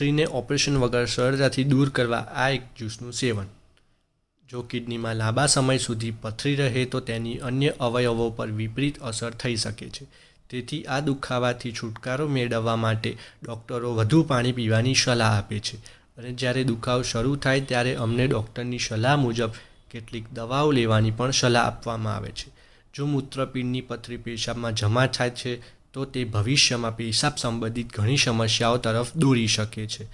પથરીને operation વગર સરળતાથી દૂર કરવા આ એક જ્યુસનું સેવન. જો કિડનીમાં લાંબા સમય સુધી પથરી રહે તો તેની અન્ય અવયવો પર વિપરીત અસર થઈ શકે છે. તેથી આ દુખાવાથી છુટકારો મેળવવા માટે ડૉક્ટરો વધુ પાણી પીવાની સલાહ આપે છે. અને જ્યારે દુખાવો શરૂ થાય ત્યારે અમને ડૉક્ટરની સલાહ મુજબ કેટલીક દવાઓ લેવાની પણ સલાહ આપવામાં આવે છે. જો મૂત્રપિંડની પથરી પેશાબમાં જમા થાય છે તો તે ભવિષ્યમાં પેશાબ સંબંધિત ઘણી સમસ્યાઓ તરફ દોરી શકે છે.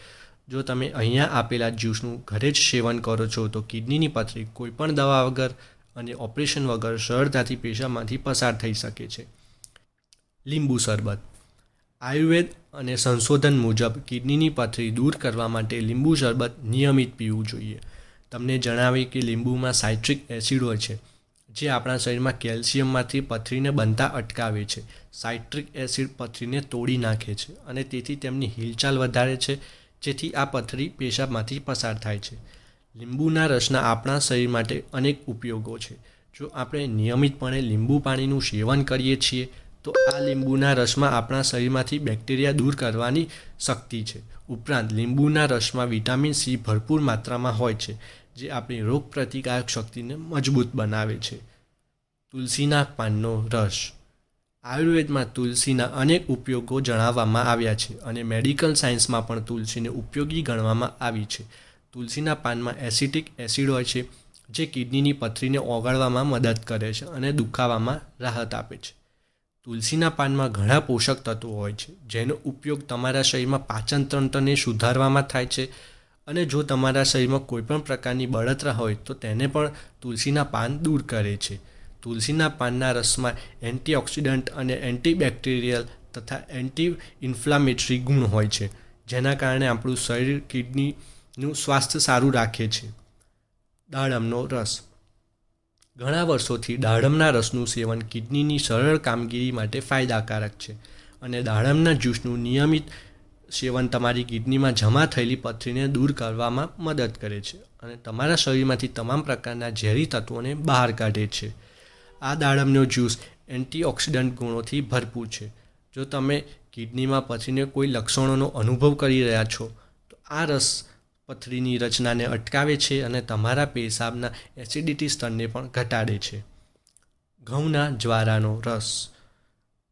જો તમે અહીંયા આપેલા જ્યુસનું ઘરે જ સેવન કરો છો, તો કિડનીની પથરી કોઈપણ દવા વગર અને ઓપરેશન વગર સરળતાથી પેશાબમાંથી પસાર થઈ શકે છે. લીંબુ શરબત. આયુર્વેદ અને સંશોધન મુજબ કિડનીની પથરી દૂર કરવા માટે લીંબુ શરબત નિયમિત પીવું જોઈએ. તમને જણાવી કે લીંબુમાં સાઇટ્રિક એસિડ હોય છે. જે આપણા શરીરમાં કેલ્શિયમમાંથી પથરીને બનતા અટકાવે છે. સાઇટ્રિક એસિડ પથરીને તોડી નાખે છે અને તેથી તેમની હિલચાલ વધારે છે, જેથી આ પથરી પેશાબમાંથી પસાર થાય છે. લીંબુના રસના આપણા શરીર માટે અનેક ઉપયોગો છે. જો આપણે નિયમિતપણે લીંબુ પાણીનું સેવન કરીએ છીએ, તો આ લીંબુના રસમાં આપણા શરીરમાંથી બેક્ટેરિયા દૂર કરવાની શક્તિ છે. ઉપરાંત લીંબુના રસમાં વિટામિન સી ભરપૂર માત્રામાં હોય છે. જે આપણી રોગ પ્રતિકારક શક્તિને મજબૂત બનાવે છે. તુલસીના પાનનો રસ. આયુર્વેદમાં તુલસીના અનેક ઉપયોગો જણાવવામાં આવ્યા છે અને મેડિકલ સાયન્સમાં પણ તુલસીને ઉપયોગી ગણવામાં આવી છે. તુલસીના પાનમાં એસિટિક એસિડ હોય છે, જે કિડનીની પથરીને ઓગાળવામાં મદદ કરે છે અને દુખાવામાં રાહત આપે છે. તુલસીના પાનમાં ઘણા પોષક તત્વો હોય છે, જેનો ઉપયોગ તમારા શરીરમાં પાચન તંત્રને સુધારવામાં થાય છે અને જો તમારા શરીરમાં કોઈપણ પ્રકારની બળતરા હોય, તો તેને પણ તુલસીના પાન દૂર કરે છે. તુલસીના પાનના રસમાં એન્ટીઓક્સિડન્ટ અને એન્ટીબેક્ટેરિયલ તથા એન્ટી ઇન્ફ્લામેટરી ગુણ હોય છે, જેના કારણે આપણું શરીર કિડનીનું સ્વાસ્થ્ય સારું રાખે છે. દાડમનો રસ. ઘણા વર્ષોથી દાડમના રસનું સેવન કિડનીની સરળ કામગીરી માટે ફાયદાકારક છે અને દાડમના જ્યુસનું નિયમિત સેવન તમારી કિડનીમાં જમા થયેલી પથરીને દૂર કરવામાં મદદ કરે છે અને તમારા શરીરમાંથી તમામ પ્રકારના ઝેરી તત્વોને બહાર કાઢે છે. આ દાડમનો જ્યુસ એન્ટીઓક્સિડન્ટ ગુણોથી ભરપૂર છે. જો તમે કિડનીમાં પથરીને કોઈ લક્ષણોનો અનુભવ કરી રહ્યા છો, તો આ રસ પથરીની રચનાને અટકાવે છે અને તમારા પેશાબના એસિડિટી સ્તરને પણ ઘટાડે છે. ઘઉંના જ્વારાનો રસ.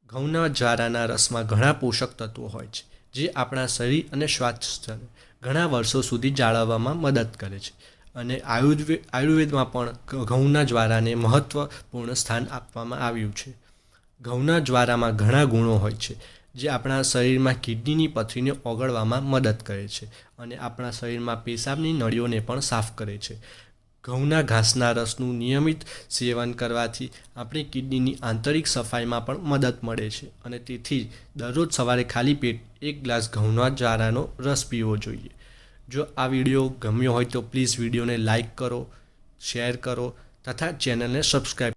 ઘઉંના જ્વારાના રસમાં ઘણા પોષક તત્વો હોય છે. જે આપણા શરીર અને સ્વાસ્થ્યને ઘણા વર્ષો સુધી જાળવવામાં મદદ કરે છે. અને આયુર્વેદ આયુર્વેદમાં પણ ઘઉંના જ્વારાને મહત્ત્વપૂર્ણ સ્થાન આપવામાં આવ્યું છે. ઘઉંના જ્વારામાં ઘણા ગુણો હોય છે, જે આપણા શરીરમાં કિડનીની પથરીને ઓગળવામાં મદદ કરે છે અને આપણા શરીરમાં પેશાબની નળીઓને પણ સાફ કરે છે. ઘઉંના ઘાસના રસનું નિયમિત સેવન કરવાથી આપણી કિડનીની આંતરિક સફાઈમાં પણ મદદ મળે છે અને તેથી દરરોજ સવારે ખાલી પેટ એક ગ્લાસ ઘઉંના ચારાનો રસ પીવો જોઈએ. જો આ વીડિયો ગમ્યો હોય તો પ્લીઝ વિડીયોને લાઇક કરો, શેર કરો તથા ચેનલને સબસ્ક્રાઈબ